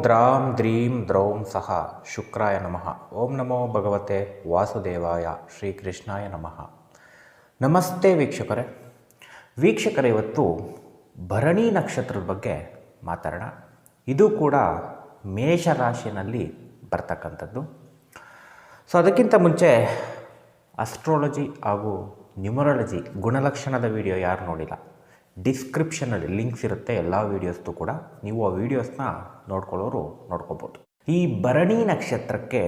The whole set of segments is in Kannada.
ದ್ರಾಂ ದ್ರೀಂ ದ್ರೌಂ ಸಹ ಶುಕ್ರಾಯ ನಮಃ. ಓಂ ನಮೋ ಭಗವತೆ ವಾಸುದೇವಾಯ ಶ್ರೀಕೃಷ್ಣಾಯ ನಮಃ. ನಮಸ್ತೆ ವೀಕ್ಷಕರೇ. ವೀಕ್ಷಕರೇ, ಇವತ್ತು ಭರಣಿ ನಕ್ಷತ್ರದ ಬಗ್ಗೆ ಮಾತಾಡೋಣ. ಇದು ಕೂಡ ಮೇಷರಾಶಿನಲ್ಲಿ ಬರ್ತಕ್ಕಂಥದ್ದು. ಸೊ ಅದಕ್ಕಿಂತ ಮುಂಚೆ ಅಸ್ಟ್ರಾಲಜಿ ಹಾಗೂ ನ್ಯೂಮರಾಲಜಿ ಗುಣಲಕ್ಷಣದ ವಿಡಿಯೋ ಯಾರು ನೋಡಿಲ್ಲ. ಡಿಸ್ಕ್ರಿಪ್ಷನಲ್ಲಿ ಲಿಂಕ್ಸ್ ಇರುತ್ತೆ, ಎಲ್ಲ ವೀಡಿಯೋಸ್ದು ಕೂಡ. ನೀವು ಆ ವೀಡಿಯೋಸ್ನ ನೋಡ್ಕೊಳ್ಳೋರು ನೋಡ್ಕೋಬೋದು. ಈ ಭರಣಿ ನಕ್ಷತ್ರಕ್ಕೆ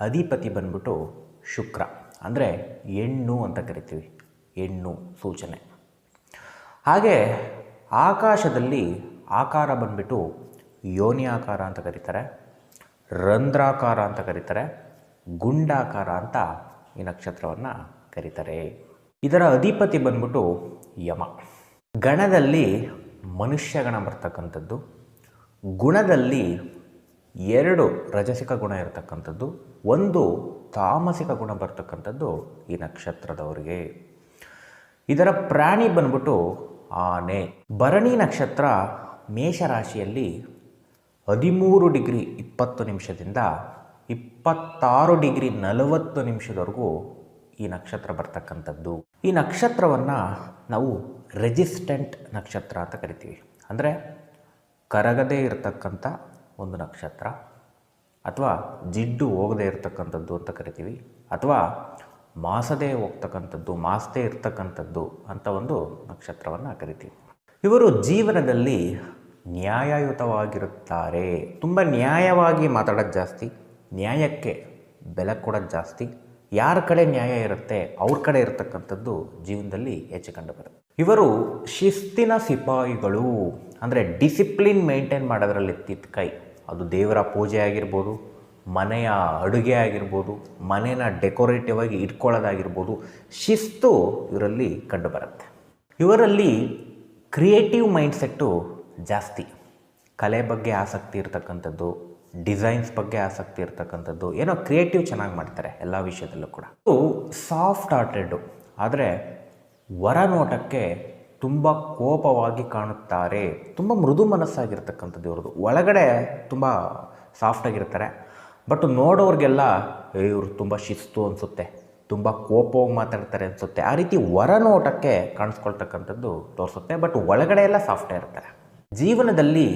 ಅಧಿಪತಿ ಬಂದ್ಬಿಟ್ಟು ಶುಕ್ರ. ಅಂದರೆ ಹೆಣ್ಣು ಅಂತ ಕರಿತೀವಿ. ಹೆಣ್ಣು ಸೂಚನೆ. ಹಾಗೆ ಆಕಾಶದಲ್ಲಿ ಆಕಾರ ಬಂದ್ಬಿಟ್ಟು ಯೋನಿ ಆಕಾರ ಅಂತ ಕರೀತಾರೆ. ರಂಧ್ರಾಕಾರ ಅಂತ ಕರೀತಾರೆ. ಗುಂಡಾಕಾರ ಅಂತ ಈ ನಕ್ಷತ್ರವನ್ನು ಕರೀತಾರೆ. ಇದರ ಅಧಿಪತಿ ಬಂದ್ಬಿಟ್ಟು ಯಮ. ಗಣದಲ್ಲಿ ಮನುಷ್ಯ ಗಣ ಬರ್ತಕ್ಕಂಥದ್ದು, ಗುಣದಲ್ಲಿ ಎರಡು ರಜಸಿಕ ಗುಣ ಇರತಕ್ಕಂಥದ್ದು, ಒಂದು ತಾಮಸಿಕ ಗುಣ ಬರ್ತಕ್ಕಂಥದ್ದು ಈ ನಕ್ಷತ್ರದವರಿಗೆ. ಇದರ ಪ್ರಾಣಿ ಬಂದ್ಬಿಟ್ಟು ಆನೆ. ಭರಣಿ ನಕ್ಷತ್ರ ಮೇಷರಾಶಿಯಲ್ಲಿ ಹದಿಮೂರು ಡಿಗ್ರಿ ಇಪ್ಪತ್ತು ನಿಮಿಷದಿಂದ ಇಪ್ಪತ್ತಾರು ಡಿಗ್ರಿ ನಲವತ್ತು ನಿಮಿಷದವರೆಗೂ ಈ ನಕ್ಷತ್ರ ಬರ್ತಕ್ಕಂಥದ್ದು. ಈ ನಕ್ಷತ್ರವನ್ನು ನಾವು ರೆಜಿಸ್ಟೆಂಟ್ ನಕ್ಷತ್ರ ಅಂತ ಕರಿತೀವಿ. ಅಂದರೆ ಕರಗದೇ ಇರತಕ್ಕಂಥ ಒಂದು ನಕ್ಷತ್ರ ಅಥವಾ ಜಿಡ್ಡು ಹೋಗದೇ ಇರತಕ್ಕಂಥದ್ದು ಅಂತ ಕರಿತೀವಿ. ಅಥವಾ ಮಾಸದೇ ಹೋಗ್ತಕ್ಕಂಥದ್ದು, ಮಾಸದೇ ಇರ್ತಕ್ಕಂಥದ್ದು ಅಂತ ಒಂದು ನಕ್ಷತ್ರವನ್ನು ಕರಿತೀವಿ. ಇವರು ಜೀವನದಲ್ಲಿ ನ್ಯಾಯಯುತವಾಗಿರುತ್ತಾರೆ. ತುಂಬ ನ್ಯಾಯವಾಗಿ ಮಾತಾಡೋದು ಜಾಸ್ತಿ, ನ್ಯಾಯಕ್ಕೆ ಬೆಲೆ ಕೊಡೋದು ಜಾಸ್ತಿ ಯಾರ ಕಡೆ ನ್ಯಾಯ ಇರುತ್ತೆ ಅವ್ರ ಕಡೆ ಇರತಕ್ಕಂಥದ್ದು ಜೀವನದಲ್ಲಿ ಹೆಚ್ಚು ಕಂಡು ಬರುತ್ತೆ. ಇವರು ಶಿಸ್ತಿನ ಸಿಪಾಯಿಗಳು. ಅಂದರೆ ಡಿಸಿಪ್ಲಿನ್ ಮೇಂಟೈನ್ ಮಾಡೋದ್ರಲ್ಲಿ ಎತ್ತಿದ ಕೈ. ಅದು ದೇವರ ಪೂಜೆ ಆಗಿರ್ಬೋದು, ಮನೆಯ ಅಡುಗೆ ಆಗಿರ್ಬೋದು, ಮನೇನ ಡೆಕೋರೇಟಿವ್ ಆಗಿ ಇಟ್ಕೊಳ್ಳೋದಾಗಿರ್ಬೋದು, ಶಿಸ್ತು ಇವರಲ್ಲಿ ಕಂಡುಬರುತ್ತೆ ಇವರಲ್ಲಿ ಕ್ರಿಯೇಟಿವ್ ಮೈಂಡ್ಸೆಟ್ಟು ಜಾಸ್ತಿ. ಕಲೆ ಬಗ್ಗೆ ಆಸಕ್ತಿ ಇರತಕ್ಕಂಥದ್ದು ಡಿಸೈನ್ಸ್ ಬಗ್ಗೆ ಆಸಕ್ತಿ ಇರ್ತಕ್ಕಂಥದ್ದು, ಏನೋ ಕ್ರಿಯೇಟಿವ್ ಚೆನ್ನಾಗಿ ಮಾಡ್ತಾರೆ ಎಲ್ಲ ವಿಷಯದಲ್ಲೂ ಕೂಡ. ಇದು ಸಾಫ್ಟ್ ಹಾರ್ಟೆಡ್ಡು ಆದರೆ ಹೊರ ನೋಟಕ್ಕೆ ತುಂಬ ಕೋಪವಾಗಿ ಕಾಣುತ್ತಾರೆ, ತುಂಬ ಮೃದು ಮನಸ್ಸಾಗಿರ್ತಕ್ಕಂಥದ್ದು ಇವ್ರದ್ದು. ಒಳಗಡೆ ತುಂಬ ಸಾಫ್ಟಾಗಿರ್ತಾರೆ ಬಟ್ ನೋಡೋರಿಗೆಲ್ಲ ಇವರು ತುಂಬ ಶಿಸ್ತು ಅನಿಸುತ್ತೆ, ತುಂಬ ಕೋಪವಾಗಿ ಮಾತಾಡ್ತಾರೆ ಅನಿಸುತ್ತೆ. ಆ ರೀತಿ ಹೊರ ನೋಟಕ್ಕೆ ಕಾಣಿಸ್ಕೊಳ್ತಕ್ಕಂಥದ್ದು ತೋರಿಸುತ್ತೆ, ಬಟ್ ಒಳಗಡೆ ಎಲ್ಲ ಸಾಫ್ಟೇ ಇರ್ತಾರೆ. ಜೀವನದಲ್ಲಿ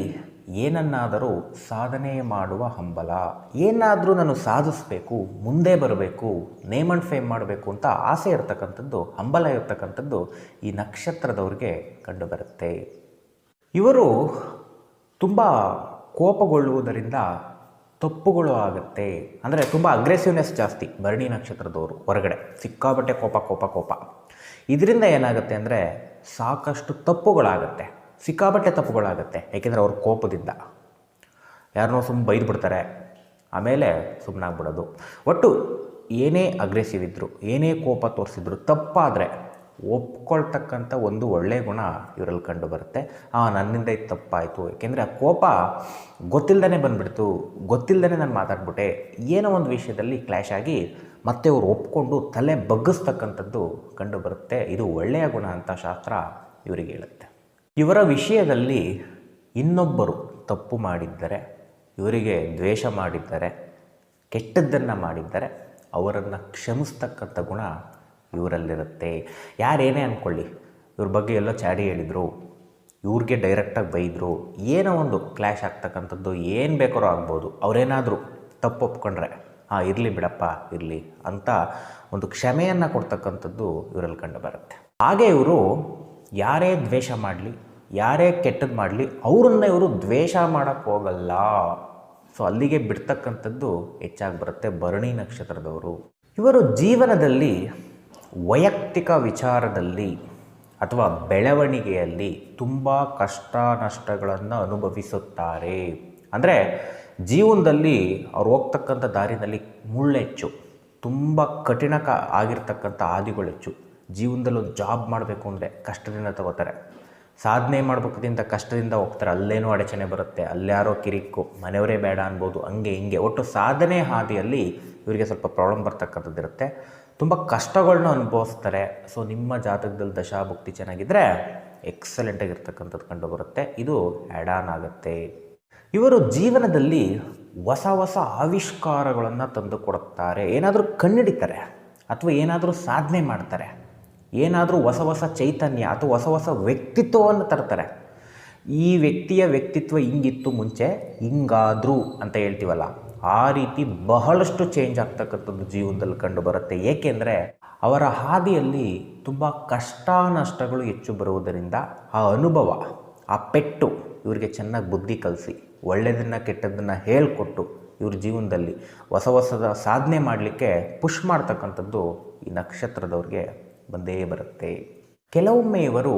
ಏನನ್ನಾದರೂ ಸಾಧನೆ ಮಾಡುವ ಹಂಬಲ. ಏನಾದರೂ ನಾನು ಸಾಧಿಸಬೇಕು, ಮುಂದೆ ಬರಬೇಕು ನೇಮ್ ಅಂಡ್ ಫೇಮ್ ಮಾಡಬೇಕು ಅಂತ ಆಸೆ ಇರತಕ್ಕಂಥದ್ದು, ಹಂಬಲ ಇರತಕ್ಕಂಥದ್ದು ಈ ನಕ್ಷತ್ರದವ್ರಿಗೆ ಕಂಡುಬರುತ್ತೆ. ಇವರು ತುಂಬ ಕೋಪಗೊಳ್ಳುವುದರಿಂದ ತಪ್ಪುಗಳು ಆಗುತ್ತೆ. ಅಂದರೆ ತುಂಬ ಅಗ್ರೆಸಿವ್ನೆಸ್ ಜಾಸ್ತಿ ಭರಣಿ ನಕ್ಷತ್ರದವರು ಹೊರಗಡೆ. ಸಿಕ್ಕಾಬಟ್ಟೆ ಕೋಪ ಕೋಪ ಕೋಪ. ಇದರಿಂದ ಏನಾಗುತ್ತೆ ಅಂದರೆ ಸಾಕಷ್ಟು ತಪ್ಪುಗಳಾಗುತ್ತೆ. ಸಿಕ್ಕಾಬಟ್ಟೆ ತಪ್ಪುಗಳಾಗುತ್ತೆ. ಏಕೆಂದರೆ ಅವ್ರ ಕೋಪದಿಂದ. ಯಾರನ್ನೋ ಸುಮ್ಮನೆ ಬೈದು ಬಿಡ್ತಾರೆ. ಆಮೇಲೆ ಸುಮ್ಮನಾಗ್ಬಿಡೋದು ಒಟ್ಟು ಏನೇ ಅಗ್ರೆಸಿವ್ ಇದ್ದರು ಏನೇ ಕೋಪ ತೋರಿಸಿದ್ರು ತಪ್ಪಾದರೆ ಒಪ್ಕೊಳ್ತಕ್ಕಂಥ ಒಂದು ಒಳ್ಳೆಯ ಗುಣ ಇವರಲ್ಲಿ ಕಂಡು ಬರುತ್ತೆ ಆ, ನನ್ನಿಂದ ಇದು ತಪ್ಪಾಯಿತು. ಏಕೆಂದರೆ ಆ ಕೋಪ ಗೊತ್ತಿಲ್ಲದೇ ಬಂದುಬಿಡ್ತು. ಗೊತ್ತಿಲ್ಲದೇ ನಾನು ಮಾತಾಡ್ಬಿಟ್ಟೆ. ಏನೋ ಒಂದು ವಿಷಯದಲ್ಲಿ ಕ್ಲ್ಯಾಶ್ ಆಗಿ ಮತ್ತೆ ಅವರು ಒಪ್ಕೊಂಡು ತಲೆ ಬಗ್ಗಿಸ್ತಕ್ಕಂಥದ್ದು ಕಂಡು ಬರುತ್ತೆ ಇದು ಒಳ್ಳೆಯ ಗುಣ ಅಂತ ಶಾಸ್ತ್ರ ಇವರಿಗೆ ಹೇಳುತ್ತೆ. ಇವರ ವಿಷಯದಲ್ಲಿ ಇನ್ನೊಬ್ಬರು ತಪ್ಪು ಮಾಡಿದ್ದರೆ, ಇವರಿಗೆ ದ್ವೇಷ ಮಾಡಿದ್ದರೆ, ಕೆಟ್ಟದ್ದನ್ನು ಮಾಡಿದ್ದರೆ ಅವರನ್ನು ಕ್ಷಮಿಸ್ತಕ್ಕಂಥ ಗುಣ ಇವರಲ್ಲಿರುತ್ತೆ. ಯಾರೇನೇ ಅಂದ್ಕೊಳ್ಳಿ ಇವ್ರ ಬಗ್ಗೆ ಎಲ್ಲೋ ಚಾಡಿ ಹೇಳಿದರು, ಇವ್ರಿಗೆ ಡೈರೆಕ್ಟಾಗಿ ಬೈದರು, ಏನೋ ಒಂದು ಕ್ಲ್ಯಾಶ್ ಆಗ್ತಕ್ಕಂಥದ್ದು ಏನು ಬೇಕಾದ್ರೂ ಆಗ್ಬೋದು. ಅವರೇನಾದರೂ ತಪ್ಪು ಒಪ್ಕೊಂಡ್ರೆ, ಹಾಂ, ಇರಲಿ ಬಿಡಪ್ಪ, ಇರಲಿ ಅಂತ ಒಂದು ಕ್ಷಮೆಯನ್ನು ಕೊಡ್ತಕ್ಕಂಥದ್ದು ಇವರಲ್ಲಿ ಕಂಡು ಬರುತ್ತೆ. ಹಾಗೆ ಇವರು ಯಾರೇ ದ್ವೇಷ ಮಾಡಲಿ, ಯಾರೇ ಕೆಟ್ಟದ್ದು ಮಾಡಲಿ, ಅವರನ್ನ ಇವರು ದ್ವೇಷ ಮಾಡೋಕ್ಕೆ ಹೋಗಲ್ಲ. ಸೊ ಅಲ್ಲಿಗೆ ಬಿಡ್ತಕ್ಕಂಥದ್ದು ಹೆಚ್ಚಾಗಿ ಬರುತ್ತೆ ಭರಣಿ ನಕ್ಷತ್ರದವರು. ಇವರು ಜೀವನದಲ್ಲಿ ವೈಯಕ್ತಿಕ ವಿಚಾರದಲ್ಲಿ ಅಥವಾ ಬೆಳವಣಿಗೆಯಲ್ಲಿ ತುಂಬ ಕಷ್ಟ ನಷ್ಟಗಳನ್ನು ಅನುಭವಿಸುತ್ತಾರೆ. ಅಂದರೆ ಜೀವನದಲ್ಲಿ ಅವ್ರು ಹೋಗ್ತಕ್ಕಂಥ ದಾರಿನಲ್ಲಿ ಮುಳ್ಳೆಚ್ಚು, ತುಂಬ ಕಠಿಣ ಕ, ಆಗಿರ್ತಕ್ಕಂಥ ಹಾದಿಗಳು ಹೆಚ್ಚು. ಜೀವನದಲ್ಲಿ ಜಾಬ್ ಮಾಡಬೇಕು ಅಂದರೆ ಕಷ್ಟದಿಂದ ತಗೋತಾರೆ. ಸಾಧನೆ ಮಾಡ್ಬೇಕದಿಂದ ಕಷ್ಟದಿಂದ ಹೋಗ್ತಾರೆ. ಅಲ್ಲೇನೋ ಅಡಚಣೆ ಬರುತ್ತೆ. ಅಲ್ಲಾರೋ ಕಿರಿಕು ಮನೆಯವರೇ ಬೇಡ ಅನ್ಬೋದು, ಹಂಗೆ ಹಿಂಗೆ. ಒಟ್ಟು ಸಾಧನೆ ಹಾದಿಯಲ್ಲಿ ಇವರಿಗೆ ಸ್ವಲ್ಪ ಪ್ರಾಬ್ಲಮ್ ಬರ್ತಕ್ಕಂಥದ್ದು ಇರುತ್ತೆ. ತುಂಬ ಕಷ್ಟಗಳನ್ನ ಅನುಭವಿಸ್ತಾರೆ. ಸೊ ನಿಮ್ಮ ಜಾತಕದಲ್ಲಿ ದಶಾಭುಕ್ತಿ ಚೆನ್ನಾಗಿದ್ದರೆ ಎಕ್ಸಲೆಂಟಾಗಿರ್ತಕ್ಕಂಥದ್ದು ಕಂಡು ಬರುತ್ತೆ ಇದು ಆ್ಯಡ್ ಆನ್ ಆಗುತ್ತೆ. ಇವರು ಜೀವನದಲ್ಲಿ ಹೊಸ ಹೊಸ ಆವಿಷ್ಕಾರಗಳನ್ನು ತಂದು ಕೊಡುತ್ತಾರೆ. ಏನಾದರೂ ಕಣ್ಣಿಡಿತಾರೆ ಅಥವಾ ಏನಾದರೂ ಸಾಧನೆ ಮಾಡ್ತಾರೆ. ಏನಾದರೂ ಹೊಸ ಹೊಸ ಚೈತನ್ಯ ಅಥವಾ ಹೊಸ ಹೊಸ ವ್ಯಕ್ತಿತ್ವವನ್ನು ತರ್ತಾರೆ. ಈ ವ್ಯಕ್ತಿಯ ವ್ಯಕ್ತಿತ್ವ ಹಿಂಗಿತ್ತು ಮುಂಚೆ, ಹಿಂಗಾದ್ರು ಅಂತ ಹೇಳ್ತೀವಲ್ಲ, ಆ ರೀತಿ ಬಹಳಷ್ಟು ಚೇಂಜ್ ಆಗ್ತಕ್ಕಂಥದ್ದು ಜೀವನದಲ್ಲಿ ಕಂಡು ಬರುತ್ತೆ. ಏಕೆಂದರೆ ಅವರ ಹಾದಿಯಲ್ಲಿ ತುಂಬ ಕಷ್ಟ ನಷ್ಟಗಳು ಹೆಚ್ಚು ಬರುವುದರಿಂದ ಆ ಅನುಭವ, ಆ ಪೆಟ್ಟು ಇವರಿಗೆ ಚೆನ್ನಾಗಿ ಬುದ್ಧಿ ಕಲಿಸಿ ಒಳ್ಳೆಯದನ್ನು ಕೆಟ್ಟದ್ದನ್ನು ಹೇಳಿಕೊಟ್ಟು ಇವ್ರ ಜೀವನದಲ್ಲಿ ಹೊಸ ಹೊಸದ ಸಾಧನೆ ಮಾಡಲಿಕ್ಕೆ ಪುಷ್ ಮಾಡ್ತಕ್ಕಂಥದ್ದು ಈ ನಕ್ಷತ್ರದವ್ರಿಗೆ ಬಂದೇ ಬರುತ್ತೆ. ಕೆಲವೊಮ್ಮೆ ಇವರು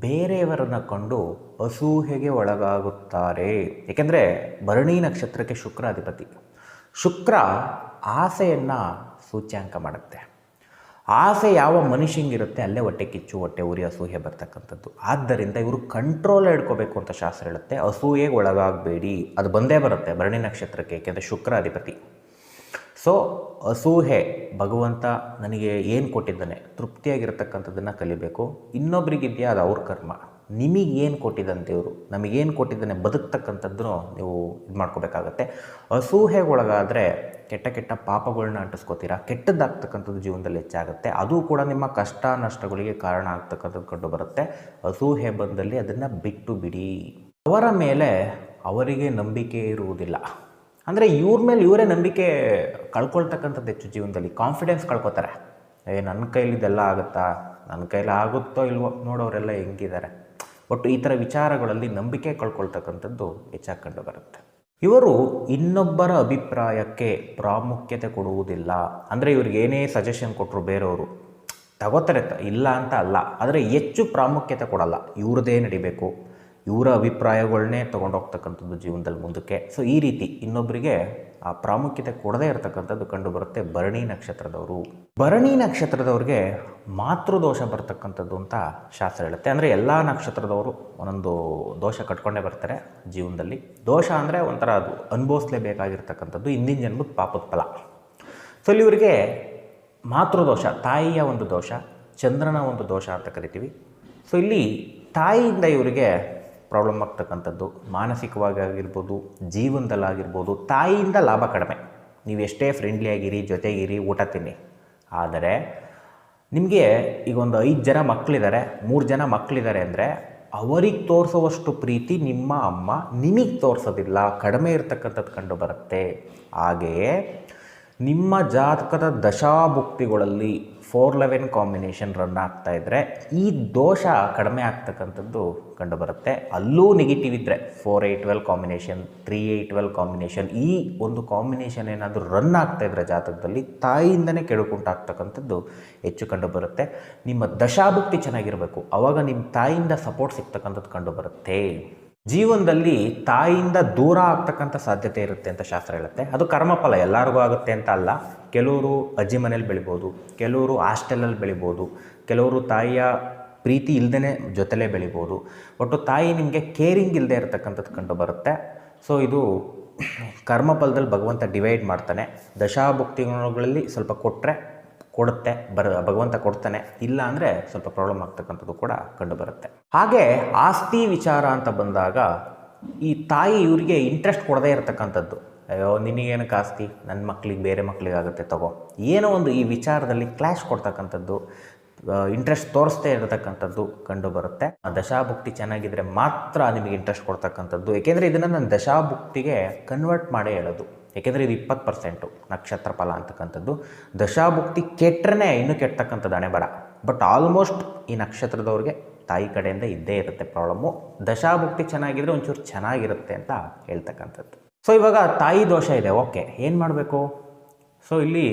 ಬೇರೆಯವರನ್ನು ಕಂಡು ಅಸೂಹೆಗೆ ಒಳಗಾಗುತ್ತಾರೆ. ಏಕೆಂದರೆ ಭರಣಿ ನಕ್ಷತ್ರಕ್ಕೆ ಶುಕ್ರ ಅಧಿಪತಿ ಶುಕ್ರ ಆಸೆಯನ್ನು ಸೂಚ್ಯಾಂಕ ಮಾಡುತ್ತೆ. ಆಸೆ ಯಾವ ಮನುಷ್ಯಂಗಿರುತ್ತೆ ಅಲ್ಲೇ ಹೊಟ್ಟೆ ಕಿಚ್ಚು, ಹೊಟ್ಟೆ ಉರಿ, ಅಸೂಹೆ ಬರ್ತಕ್ಕಂಥದ್ದು. ಆದ್ದರಿಂದ ಇವರು ಕಂಟ್ರೋಲ್ ಹಿಡ್ಕೋಬೇಕು ಅಂತ ಶಾಸ್ತ್ರ ಹೇಳುತ್ತೆ. ಅಸೂಯೆಗೆ ಒಳಗಾಗಬೇಡಿ. ಅದು ಬಂದೇ ಬರುತ್ತೆ ಭರಣಿ ನಕ್ಷತ್ರಕ್ಕೆ, ಏಕೆಂದರೆ ಶುಕ್ರ ಅಧಿಪತಿ ಸೊ, ಅಸೂಹೆ, ಭಗವಂತ ನನಗೆ ಏನು ಕೊಟ್ಟಿದ್ದಾನೆ? ತೃಪ್ತಿಯಾಗಿರ್ತಕ್ಕಂಥದ್ದನ್ನು ಕಲಿಬೇಕು. ಇನ್ನೊಬ್ರಿಗಿದೆಯಾ ಅದು ಅವ್ರ ಕರ್ಮ. ನಿಮಗೆ ಏನು ಕೊಟ್ಟಿದ್ದಾನೆ ದೇವರು ನಮಗೇನು ಕೊಟ್ಟಿದ್ದಾನೆ ಬದುಕ್ತಕ್ಕಂಥದ್ದನ್ನು ನೀವು ಇದು ಮಾಡ್ಕೋಬೇಕಾಗತ್ತೆ. ಅಸೂಹೆಗೊಳಗಾದರೆ ಕೆಟ್ಟ ಕೆಟ್ಟ ಪಾಪಗಳನ್ನ ಅಂಟಿಸ್ಕೋತೀರಾ? ಕೆಟ್ಟದ್ದಾಗ್ತಕ್ಕಂಥದ್ದು ಜೀವನದಲ್ಲಿ ಹೆಚ್ಚಾಗುತ್ತೆ. ಅದು ಕೂಡ ನಿಮ್ಮ ಕಷ್ಟ, ನಷ್ಟಗಳಿಗೆ ಕಾರಣ ಆಗ್ತಕ್ಕಂಥದ್ದು ಕಂಡು ಬರುತ್ತೆ ಅಸೂಹೆ ಬಂದಲ್ಲಿ ಅದನ್ನು ಬಿಟ್ಟು ಬಿಡಿ. ಅವರ ಮೇಲೆ ಅವರಿಗೆ ನಂಬಿಕೆ ಇರುವುದಿಲ್ಲ. ಅಂದರೆ ಇವ್ರ ಮೇಲೆ ಇವರೇ ನಂಬಿಕೆ ಕಳ್ಕೊಳ್ತಕ್ಕಂಥದ್ದು ಹೆಚ್ಚು ಜೀವನದಲ್ಲಿ. ಕಾನ್ಫಿಡೆನ್ಸ್ ಕಳ್ಕೊತಾರೆ. ಏ ನನ್ನ ಕೈಲಿ ಇದೆಲ್ಲ ಆಗುತ್ತಾ? ನನ್ನ ಕೈಲಿ ಆಗುತ್ತೋ ಇಲ್ವೋ? ನೋಡೋರೆಲ್ಲ ಹೆಂಗಿದ್ದಾರೆ ಒಟ್ಟು ಈ ಥರ ವಿಚಾರಗಳಲ್ಲಿ ನಂಬಿಕೆ ಕಳ್ಕೊಳ್ತಕ್ಕಂಥದ್ದು ಹೆಚ್ಚಾಗಿ ಕಂಡು ಬರುತ್ತೆ. ಇವರು ಇನ್ನೊಬ್ಬರ ಅಭಿಪ್ರಾಯಕ್ಕೆ ಪ್ರಾಮುಖ್ಯತೆ ಕೊಡುವುದಿಲ್ಲ. ಅಂದರೆ ಇವ್ರಿಗೆ ಏನೇ ಸಜೆಷನ್ ಕೊಟ್ಟರು ಬೇರೆಯವರು, ತಗೋತಾರೆ ಇಲ್ಲ ಅಂತ ಅಲ್ಲ. ಆದರೆ ಹೆಚ್ಚು ಪ್ರಾಮುಖ್ಯತೆ ಕೊಡಲ್ಲ. ಇವ್ರದ್ದೇ ನಡಿಬೇಕು. ಇವರ ಅಭಿಪ್ರಾಯಗಳನ್ನೇ ತೊಗೊಂಡೋಗ್ತಕ್ಕಂಥದ್ದು ಜೀವನದಲ್ಲಿ ಮುಂದಕ್ಕೆ. ಸೊ ಈ ರೀತಿ ಇನ್ನೊಬ್ಬರಿಗೆ ಆ ಪ್ರಾಮುಖ್ಯತೆ ಕೊಡದೇ ಇರತಕ್ಕಂಥದ್ದು ಕಂಡು ಬರುತ್ತೆ ಭರಣಿ ನಕ್ಷತ್ರದವರು. ಭರಣಿ ನಕ್ಷತ್ರದವ್ರಿಗೆ ಮಾತೃದೋಷ ಬರ್ತಕ್ಕಂಥದ್ದು ಅಂತ ಶಾಸ್ತ್ರ ಹೇಳುತ್ತೆ. ಅಂದರೆ ಎಲ್ಲ ನಕ್ಷತ್ರದವರು ಒಂದೊಂದು ದೋಷ ಕಟ್ಕೊಂಡೇ ಬರ್ತಾರೆ ಜೀವನದಲ್ಲಿ. ದೋಷ ಅಂದರೆ ಒಂಥರ ಅದು ಅನುಭವಿಸ್ಲೇಬೇಕಾಗಿರ್ತಕ್ಕಂಥದ್ದು ಹಿಂದಿನ ಜನ್ಮದ ಪಾಪದ ಫಲ. ಸೊ ಇಲ್ಲಿ ಇವರಿಗೆ ಮಾತೃದೋಷ, ತಾಯಿಯ ಒಂದು ದೋಷ, ಚಂದ್ರನ ಒಂದು ದೋಷ ಅಂತ ಕರಿತೀವಿ. ಸೊ ಇಲ್ಲಿ ತಾಯಿಯಿಂದ ಇವರಿಗೆ ಪ್ರಾಬ್ಲಮ್ ಆಗ್ತಕ್ಕಂಥದ್ದು, ಮಾನಸಿಕವಾಗಿ ಆಗಿರ್ಬೋದು, ಜೀವನದಲ್ಲಾಗಿರ್ಬೋದು, ತಾಯಿಯಿಂದ ಲಾಭ ಕಡಿಮೆ. ನೀವು ಎಷ್ಟೇ ಫ್ರೆಂಡ್ಲಿ ಆಗಿರಿ, ಜೊತೆಗಿರಿ, ಊಟ ತಿನ್ನಿ. ಆದರೆ, ನಿಮಗೆ ಈಗ ಒಂದು ಐದು ಜನ ಮಕ್ಕಳಿದ್ದಾರೆ ಮೂರು ಜನ ಮಕ್ಕಳಿದ್ದಾರೆ ಅಂದರೆ, ಅವರಿಗೆ ತೋರಿಸುವಷ್ಟು ಪ್ರೀತಿ ನಿಮ್ಮ ಅಮ್ಮ ನಿಮಗೆ ತೋರಿಸೋದಿಲ್ಲ. ಕಡಿಮೆ ಇರ್ತಕ್ಕಂಥದ್ದು ಕಂಡು ಬರುತ್ತೆ. ಹಾಗೆಯೇ, ನಿಮ್ಮ ಜಾತಕದ ದಶಾಭುಕ್ತಿಗಳಲ್ಲಿ ಫೋರ್ ಲೆವೆನ್ ಕಾಂಬಿನೇಷನ್ ರನ್ ಆಗ್ತಾ ಇದ್ದರೆ ಈ ದೋಷ ಕಡಿಮೆ ಆಗ್ತಕ್ಕಂಥದ್ದು ಕಂಡುಬರುತ್ತೆ. ಅಲ್ಲೂ ನೆಗೆಟಿವ್ ಇದ್ದರೆ four eight twelve combination, three eight twelve combination, ಈ ಒಂದು ಕಾಂಬಿನೇಷನ್ ಏನಾದರೂ ರನ್ ಆಗ್ತಾ ಇದ್ದರೆ ಜಾತಕದಲ್ಲಿ ತಾಯಿಯಿಂದನೇ ಕೆಡುಕುಂಟಾಗ್ತಕ್ಕಂಥದ್ದು ಹೆಚ್ಚು ಕಂಡುಬರುತ್ತೆ. ನಿಮ್ಮ ದಶಾಭುಕ್ತಿ ಚೆನ್ನಾಗಿರಬೇಕು. ಆವಾಗ ನಿಮ್ಮ ತಾಯಿಯಿಂದ ಸಪೋರ್ಟ್ ಸಿಗ್ತಕ್ಕಂಥದ್ದು ಕಂಡು ಬರುತ್ತೆ ಜೀವನದಲ್ಲಿ ತಾಯಿಯಿಂದ ದೂರ ಆಗ್ತಕ್ಕಂಥ ಸಾಧ್ಯತೆ ಇರುತ್ತೆ ಅಂತ ಶಾಸ್ತ್ರ ಹೇಳುತ್ತೆ. ಅದು ಕರ್ಮಫಲ, ಎಲ್ಲರಿಗೂ ಆಗುತ್ತೆ ಅಂತ ಅಲ್ಲ. ಕೆಲವರು ಅಜ್ಜಿ ಮನೇಲಿ ಬೆಳಿಬೋದು, ಕೆಲವರು ಹಾಸ್ಟೆಲಲ್ಲಿ ಬೆಳಿಬೋದು, ಕೆಲವರು ತಾಯಿಯ ಪ್ರೀತಿ ಇಲ್ಲದೇ ಜೊತೆಲೇ ಬೆಳಿಬೋದು. ಒಟ್ಟು ತಾಯಿ ನಿಮಗೆ ಕೇರಿಂಗ್ ಇಲ್ಲದೆ ಇರತಕ್ಕಂಥದ್ದು ಕಂಡು ಬರುತ್ತೆ. ಸೊ ಇದು ಕರ್ಮಫಲದಲ್ಲಿ ಭಗವಂತ ಡಿವೈಡ್ ಮಾಡ್ತಾನೆ. ದಶಾಭುಕ್ತಿಗಳಲ್ಲಿ ಸ್ವಲ್ಪ ಕೊಟ್ಟರೆ ಕೊಡುತ್ತೆ, ಬರ, ಭಗವಂತ ಕೊಡ್ತಾನೆ, ಇಲ್ಲ ಅಂದರೆ ಸ್ವಲ್ಪ ಪ್ರಾಬ್ಲಮ್ ಆಗ್ತಕ್ಕಂಥದ್ದು ಕೂಡ ಕಂಡು ಬರುತ್ತೆ ಹಾಗೆ ಆಸ್ತಿ ವಿಚಾರ ಅಂತ ಬಂದಾಗ ಈ ತಾಯಿ ಇವರಿಗೆ ಇಂಟ್ರೆಸ್ಟ್ ಕೊಡದೇ ಇರತಕ್ಕಂಥದ್ದು. ಅಯ್ಯೋ, ನಿನಗೇನಕ್ಕೆ ಆಸ್ತಿ? ನನ್ನ ಮಕ್ಳಿಗೆ ಬೇರೆ ಮಕ್ಕಳಿಗಾಗುತ್ತೆ ತಗೋ. ಏನೋ ಒಂದು ಈ ವಿಚಾರದಲ್ಲಿ ಕ್ಲಾಶ್ ಕೊಡ್ತಕ್ಕಂಥದ್ದು ಇಂಟ್ರೆಸ್ಟ್ ತೋರಿಸ್ತೇ ಇರತಕ್ಕಂಥದ್ದು ಕಂಡು ಬರುತ್ತೆ ಆ ದಶಾಭುಕ್ತಿ ಚೆನ್ನಾಗಿದ್ದರೆ ಮಾತ್ರ ನಿಮಗೆ ಇಂಟ್ರೆಸ್ಟ್ ಕೊಡ್ತಕ್ಕಂಥದ್ದು. ಏಕೆಂದರೆ ಇದನ್ನು ನಾನು ದಶಾಭುಕ್ತಿಗೆ ಕನ್ವರ್ಟ್ ಮಾಡೇ ಹೇಳೋದು. ಏಕೆಂದರೆ ಇದು ಇಪ್ಪತ್ತು ಪರ್ಸೆಂಟು ನಕ್ಷತ್ರ ಫಲ ಅಂತಕ್ಕಂಥದ್ದು. ದಶಾಭುಕ್ತಿ ಕೆಟ್ಟರೆ ಇನ್ನೂ ಕೆಟ್ಟತಕ್ಕಂಥದ್ದು ಹಣೆ ಬರ ಬಟ್ ಆಲ್ಮೋಸ್ಟ್ ಈ ನಕ್ಷತ್ರದವ್ರಿಗೆ ತಾಯಿ ಕಡೆಯಿಂದ ಇದ್ದೇ ಇರುತ್ತೆ ಪ್ರಾಬ್ಲಮ್ಮು ದಶಾಭುಕ್ತಿ ಚೆನ್ನಾಗಿದ್ರೆ ಒಂಚೂರು ಚೆನ್ನಾಗಿರುತ್ತೆ ಅಂತ ಹೇಳ್ತಕ್ಕಂಥದ್ದು. ಸೊ ಇವಾಗ ತಾಯಿ ದೋಷ ಇದೆ. ಓಕೆ ಏನು ಮಾಡಬೇಕು? ಸೊ ಇಲ್ಲಿ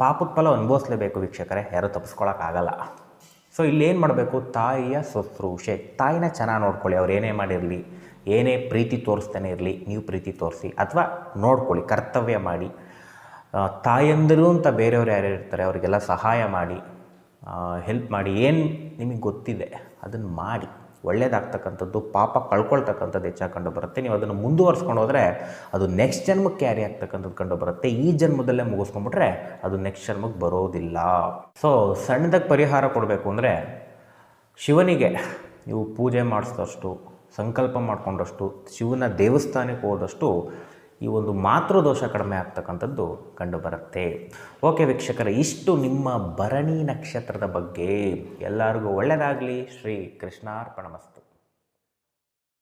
ಪಾಪದ ಫಲ ಅನುಭವಿಸ್ಲೇಬೇಕು ವೀಕ್ಷಕರೇ. ಯಾರೂ ತಪ್ಪಿಸ್ಕೊಳಕ್ಕಾಗಲ್ಲ ಸೊ ಇಲ್ಲಿ ಏನು ಮಾಡಬೇಕು? ತಾಯಿಯ ಶುಶ್ರೂಷೆ. ತಾಯಿನ ಚೆನ್ನಾಗಿ ನೋಡ್ಕೊಳ್ಳಿ. ಅವ್ರು ಏನೇ ಮಾಡಿರಲಿ. ಏನೇ ಪ್ರೀತಿ ತೋರಿಸ್ತಾನೆ ಇರಲಿ, ನೀವು ಪ್ರೀತಿ ತೋರಿಸಿ ಅಥವಾ ನೋಡ್ಕೊಳ್ಳಿ, ಕರ್ತವ್ಯ ಮಾಡಿ ತಾಯಂದರು ಅಂತ ಬೇರೆಯವ್ರು ಯಾರು ಇರ್ತಾರೆ, ಅವರಿಗೆಲ್ಲ ಸಹಾಯ ಮಾಡಿ ಹೆಲ್ಪ್ ಮಾಡಿ, ಏನು ನಿಮಗೆ ಗೊತ್ತಿದೆ, ಅದನ್ನು ಮಾಡಿ. ಒಳ್ಳೇದಾಗ್ತಕ್ಕಂಥದ್ದು, ಪಾಪ ಕಳ್ಕೊಳ್ತಕ್ಕಂಥದ್ದು ಹೆಚ್ಚಾಗಿ ಕಂಡು ಬರುತ್ತೆ ನೀವು ಅದನ್ನು ಮುಂದುವರ್ಸ್ಕೊಂಡು ಹೋದರೆ ಅದು ನೆಕ್ಸ್ಟ್ ಜನ್ಮಕ್ಕೆ ಕ್ಯಾರಿ ಆಗ್ತಕ್ಕಂಥದ್ದು ಕಂಡು ಬರುತ್ತೆ ಈ ಜನ್ಮದಲ್ಲೇ ಮುಗಿಸ್ಕೊಂಡ್ಬಿಟ್ರೆ ಅದು ನೆಕ್ಸ್ಟ್ ಜನ್ಮಕ್ಕೆ ಬರೋದಿಲ್ಲ. ಸೊ ಸಣ್ಣದಾಗಿ ಪರಿಹಾರ ಕೊಡಬೇಕು ಅಂದರೆ ಶಿವನಿಗೆ ನೀವು ಪೂಜೆ ಮಾಡಿಸಿದಷ್ಟು ಸಂಕಲ್ಪ ಮಾಡಿಕೊಂಡಷ್ಟು, ಶಿವನ ದೇವಸ್ಥಾನಕ್ಕೆ ಹೋದಷ್ಟು ಈ ಒಂದು ಮಾತೃದೋಷ ಕಡಿಮೆ ಆಗ್ತಕ್ಕಂಥದ್ದು ಕಂಡುಬರುತ್ತೆ. ಓಕೆ ವೀಕ್ಷಕರ, ಇಷ್ಟು ನಿಮ್ಮ ಭರಣಿ ನಕ್ಷತ್ರದ ಬಗ್ಗೆ ಎಲ್ಲರಿಗೂ ಒಳ್ಳೆಯದಾಗಲಿ ಶ್ರೀ ಕೃಷ್ಣಾರ್ಪಣಮಸ್ತು